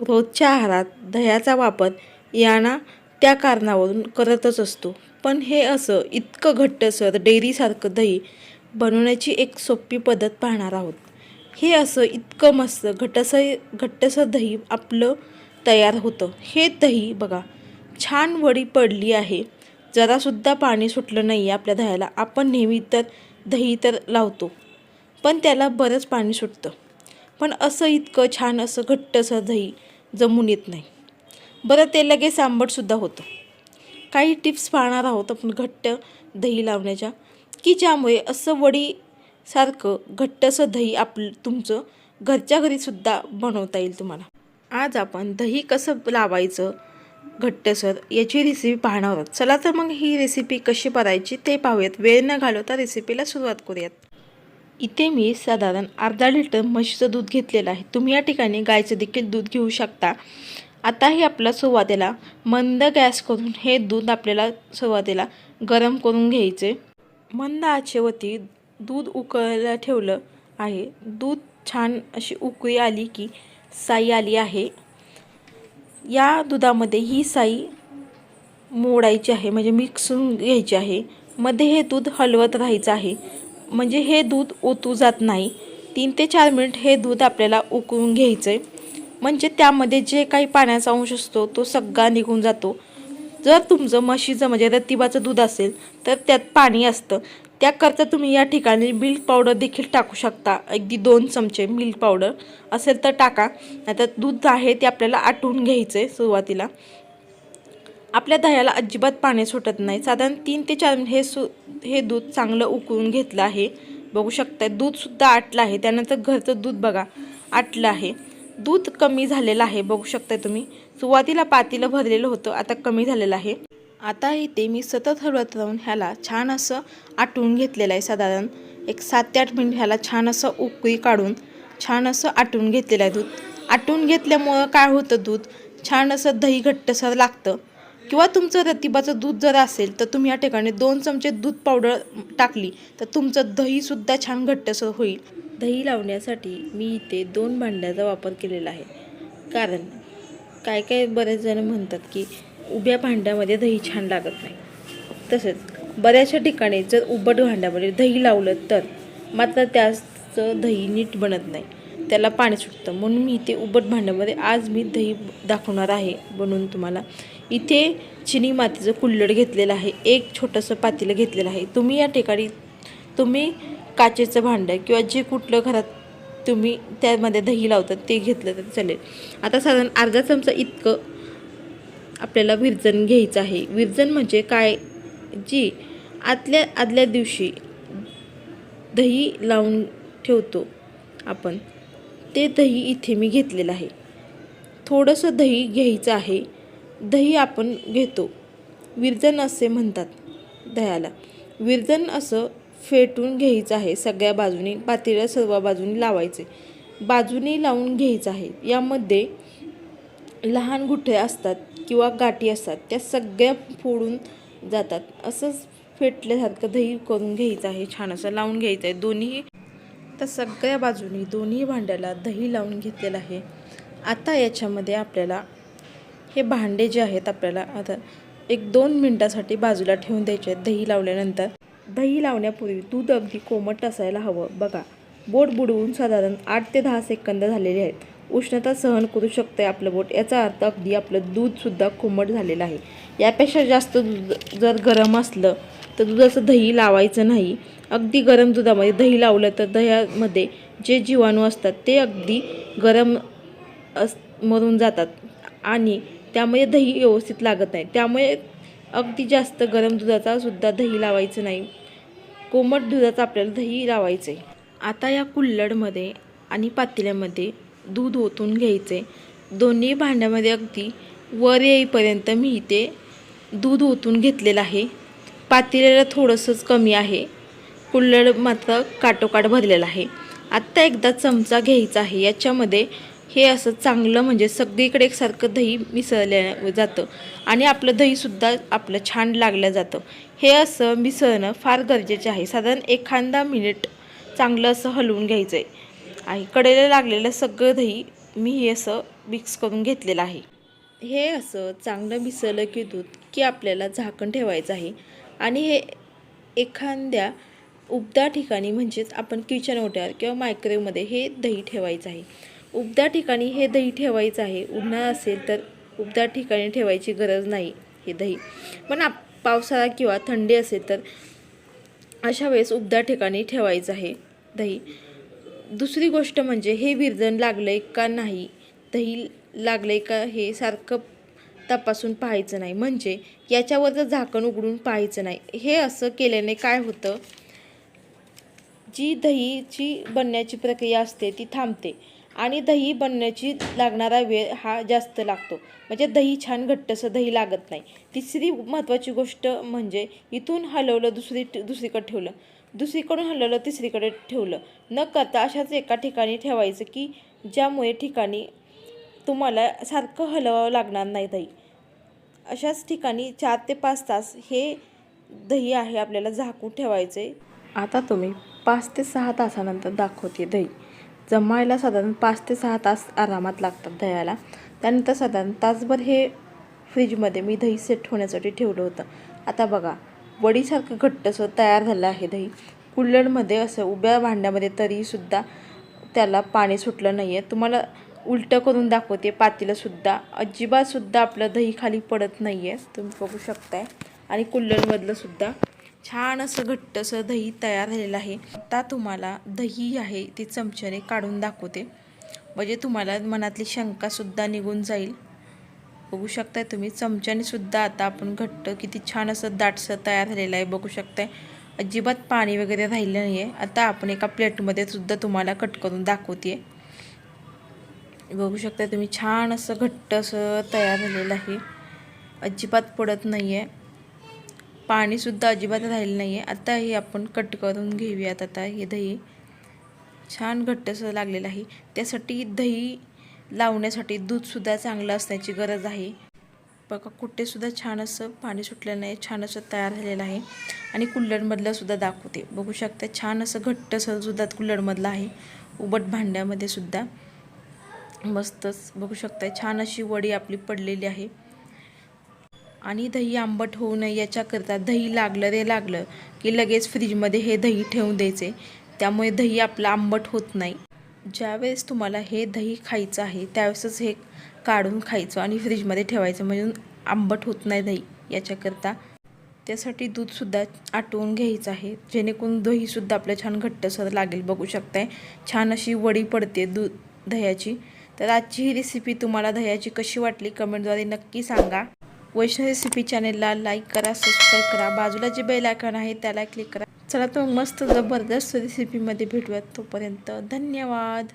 रोजच्या आहारात दह्याचा वापर याना त्या कारणावरून करतच असतो. पण हे असं इतकं घट्टसर डेअरीसारखं दही बनवण्याची एक सोपी पद्धत पाहणार आहोत. हे असं इतकं मस्त घटसर घट्टसर दही आपलं तयार होतं. हे दही बघा छान वडी पडली आहे. जरासुद्धा पाणी सुटलं नाही आहे आपल्या दह्याला. आपण नेहमी तर दही तर लावतो. पण त्याला बरंच पाणी सुटतं. पण असं इतकं छान असं घट्टसं दही जमून येत नाही. बरं ते लगेच आंबटसुद्धा होतं. काही टिप्स पाहणार आहोत आपण घट्ट दही लावण्याच्या की ज्यामुळे असं वडीसारखं घट्टसं दही आपलं तुमचं घरच्या घरीसुद्धा बनवता येईल तुम्हाला. आज आपण दही कसं लावायचं घट्टसर याची रेसिपी पाहणार आहोत. चला तर मग ही रेसिपी कशी करायची ते पाहूयात. वेळ न घालवता रेसिपीला सुरुवात करूयात. इथे मी साधारण अर्धा लिटर म्हशीचं दूध घेतलेलं आहे. तुम्ही या ठिकाणी गायचं देखील दूध घेऊ शकता. आता हे आपलं सुरुवातीला मंद गॅस करून हे दूध आपल्याला सुरुवातीला गरम करून घ्यायचे. मंद आचेवरती दूध उकळायला ठेवलं आहे. दूध छान अशी उकळी आली की साई आली आहे. या दुधामध्ये ही साई मोडायची आहे म्हणजे मिक्सून घ्यायची आहे. मध्ये हे दूध हलवत राहायचं आहे. म्हणजे हे दूध ओतू जात नाही. तीन ते चार मिनिट हे दूध आपल्याला उकळून घ्यायचं आहे म्हणजे त्यामध्ये जे काही पाण्याचा अंश असतो तो सगळा निघून जातो. जर तुमचं म्हशीचं म्हणजे रतिबाचं दूध असेल तर त्यात पाणी असतं. त्याकरता तुम्ही या ठिकाणी मिल्क पावडर देखील टाकू शकता. अगदी दोन चमचे मिल्क पावडर असेल तर टाका. नाहीतर दूध आहे ते आपल्याला आटवून घ्यायचं आहे सुरुवातीला. आपल्या दह्याला अजिबात पाणी सुटत नाही. साधारण तीन ते चार मिनिट हे सु हे दूध चांगलं उकळून घेतलं आहे. बघू शकताय दूधसुद्धा आटलं आहे. त्यानंतर घरचं दूध बघा आटलं आहे. दूध कमी झालेलं आहे बघू शकताय तुम्ही. सुरुवातीला पातीलं भरलेलं होतं आता कमी झालेलं आहे. आता इथे मी सतत हलवत राहून ह्याला छान असं आटवून घेतलेलं आहे साधारण एक सात ते आठ मिनिट ह्याला छान असं उकळी काढून छान असं आटवून घेतलेलं आहे दूध. आटवून घेतल्यामुळं काय होतं दूध? छान असं दही घट्टसर लागतं. किंवा तुमचं रतिबाचं दूध जर असेल तर तुम्ही या ठिकाणी दोन चमचे दूध पावडर टाकली तर तुमचं दहीसुद्धा छान घट्टसर होईल. दही लावण्यासाठी मी इथे दोन भांड्याचा वापर केलेला आहे. कारण काय काय बरेच जण म्हणतात की उभ्या भांड्यामध्ये दही छान लागत नाही. तसेच बऱ्याचशा ठिकाणी जर उबट भांड्यामध्ये दही लावलं तर मात्र त्याचं दही नीट बनत नाही. त्याला पाणी सुटतं. म्हणून मी इथे उबट भांड्यामध्ये आज मी दही दाखवणार आहे बनवून तुम्हाला. इथे चिनी मातीचं कुल्लड घेतलेलं आहे. एक छोटंसं पातेलं घेतलेलं आहे. तुम्ही या ठिकाणी तुम्ही काचेचं भांडं किंवा जे कुठलं घरात तुम्ही त्यामध्ये दही लावतात ते घेतलं तर चालेल. आता साधारण अर्धा चमचा इतकं आपल्याला विरजन घ्यायचं आहे. विरजन म्हणजे काय? जी आदल्या आदल्या दिवशी दही लावून ठेवतो आपण ते दही इथे मी घेतलेलं आहे. थोडंसं दही घ्यायचं आहे. दही आपण घेतो. विरजण असे म्हणतात दह्याला. विरजण असं फेटून घ्यायचं आहे. सगळ्या बाजूनी पातेल्या सर्व बाजूनी लावायचे. बाजूनी लावून घ्यायचं आहे. यामध्ये लहान गुठे असतात किंवा गाठी असतात. त्या सगळ्या फोडून जातात. असंच फेटल्यासारखं दही करून घ्यायचं आहे. छान असं लावून घ्यायचं आहे. दोन्ही तर सगळ्या बाजूनी दोन्ही भांड्याला दही लावून घेतलेलं आहे. आता याच्यामध्ये आपल्याला हे भांडे जे आहेत आपल्याला आता एक दोन मिनटासाठी बाजूला ठेवून द्यायचे आहेत. दही लावल्यानंतर. दही लावण्यापूर्वी दूध अगदी कोमट असायला हवं. बघा बोट बुडवून साधारण आठ ते दहा सेकंद झालेले आहेत. उष्णता सहन करू शकते आपलं बोट. याचा अर्थ अगदी आपलं दूधसुद्धा कोमट झालेलं आहे. यापेक्षा जास्त दूध जर गरम असलं तर दुधाचं दही लावायचं नाही. अगदी गरम दुधामध्ये दही लावलं तर दह्यामध्ये जे जीवाणू असतात ते अगदी गरम अस मरून जातात. आणि त्यामुळे दही व्यवस्थित लागत नाही. त्यामुळे अगदी जास्त गरम दुधाचा सुद्धा दही लावायचं नाही. कोमट दुधाचं आपल्याला दही लावायचं आहे. आता या कुल्लडमध्ये आणि पातेल्यामध्ये दूध ओतून घ्यायचे दोन्ही भांड्यामध्ये अगदी वर येईपर्यंत मी इथे दूध ओतून घेतलेलं आहे. पातेल्याला थोडंसंच कमी आहे. कुल्लड मात्र काटोकाट भरलेला आहे. आत्ता एकदा चमचा घ्यायचा आहे. याच्यामध्ये हे असं चांगलं म्हणजे सगळीकडे एकसारखं दही मिसळल्या जातं. आणि आपलं दहीसुद्धा आपलं छान लागलं जातं. हे असं मिसळणं फार गरजेचे आहे. साधारण एखादा मिनिट चांगलं असं हलवून घ्यायचं आहे आणि कडेला लागलेलं सगळं दही मी हे असं मिक्स करून घेतलेलं आहे. हे असं चांगलं मिसळलं की दूध की आपल्याला झाकण ठेवायचं आहे. आणि हे एखाद्या उबदार ठिकाणी म्हणजेच आपण किचन ओट्यावर किंवा मायक्रोवेवमध्ये हे दही ठेवायचं आहे. उबदार ठिकाणी हे दही ठेवायचं आहे. उन्हाळा असेल तर उबदार ठिकाणी ठेवायची गरज नाही हे दही. पण आप पावसाळा किंवा थंडी असेल तर अशा वेळेस उबदार ठिकाणी ठेवायचं आहे दही. दुसरी गोष्ट म्हणजे हे विरजण लागलं आहे का नाही? दही लागलं आहे का हे सारखं तपासून पाहायचं नाही. म्हणजे याच्यावरचं झाकण उघडून पाहायचं नाही. हे असं केल्याने काय होतं? जी दहीची बनण्याची प्रक्रिया असते ती थांबते. आणि दही बनण्याची लागणारा वेळ हा जास्त लागतो. म्हणजे दही छान घट्टसं दही लागत नाही. तिसरी महत्त्वाची गोष्ट म्हणजे इथून हलवलं दुसरी दुसरीकडे ठेवलं. दुसरीकडून हलवलं तिसरीकडे ठेवलं. न करता अशाच एका ठिकाणी ठेवायचं की ज्यामुळे ठिकाणी तुम्हाला सारखं हलवावं लागणार नाही दही. अशाच ठिकाणी चार ते पाच तास हे दही आहे आपल्याला झाकून ठेवायचं आहे आता तुम्ही पाच ते सहा तासानंतर दाखवते दही. जमायला साधारण पाच ते सहा तास आरामात लागतात दह्याला त्यानंतर साधारण तासभर हे फ्रीजमध्ये मी दही सेट होण्यासाठी ठेवलं होतं. आता बघा वडीसारखं घट्टसं तयार झालं आहे दही. कुल्लडमध्ये असं उभ्या भांड्यामध्ये तरीसुद्धा त्याला पाणी सुटलं नाही आहे तुम्हाला उलटं करून दाखवते पातीलासुद्धा अजिबातसुद्धा आपलं दही खाली पडत नाही आहे तुम्ही बघू शकताय. आणि कुल्लडमधलंसुद्धा छान असं घट्ट असं दही तयार झालेलं आहे. आता तुम्हाला दही आहे ती चमच्याने काढून दाखवते. म्हणजे तुम्हाला मनातली शंकासुद्धा निघून जाईल. बघू शकताय तुम्ही चमच्याने सुद्धा आता आपण घट्ट किती छान असं दाटसं तयार झालेलं आहे बघू शकताय. अजिबात पाणी वगैरे राहिलं नाही आहे आता आपण एका प्लेटमध्ये सुद्धा तुम्हाला कट करून दाखवते बघू शकता तुम्ही छान असं घट्ट असं तयार झालेलं आहे. अजिबात पडत नाही आहे पाणीसुद्धा अजिबात राहिलं नाही आहे आता हे आपण कट करून घेऊयात. आता हे दही छान घट्ट असं लागलेलं आहे. त्यासाठी दही लावण्यासाठी दूधसुद्धा चांगलं असण्याची गरज आहे. बघा कुठेसुद्धा छान असं पाणी सुटलं नाही. छान असं तयार झालेलं आहे. आणि कुल्लडमधलं सुद्धा दाखवते. बघू शकता छान असं घट्ट असं सुद्धा कुल्लडमधलं आहे. उबट भांड्यामध्ये सुद्धा. मस्तच. बघू शकता छान अशी वडी आपली पडलेली आहे. आणि दही आंबट होऊ नये याच्याकरता दही लागलं रे लागलं की लगेच फ्रीजमध्ये हे दही ठेवून द्यायचे. त्यामुळे दही आपलं आंबट होत नाही. ज्यावेळेस तुम्हाला हे दही खायचं आहे त्यावेळेसच हे काढून खायचं आणि फ्रीजमध्ये ठेवायचं म्हणजे आंबट होत नाही दही याच्याकरता. त्यासाठी दूधसुद्धा आटवून घ्यायचं आहे. जेणेकरून दहीसुद्धा आपलं छान घट्टसर लागेल. बघू शकताय छान अशी वडी पडते दूध दह्याची. तर आजची ही रेसिपी तुम्हाला दह्याची कशी वाटली कमेंटद्वारे नक्की सांगा. वैष्णव रेसिपी चॅनेलला लाईक करा सबस्क्राईब करा. बाजूला जे बेल आयकॉन आहे त्याला क्लिक करा. चला तो मस्त जबरदस्त रेसिपीमध्ये भेटूयात तोपर्यंत. धन्यवाद.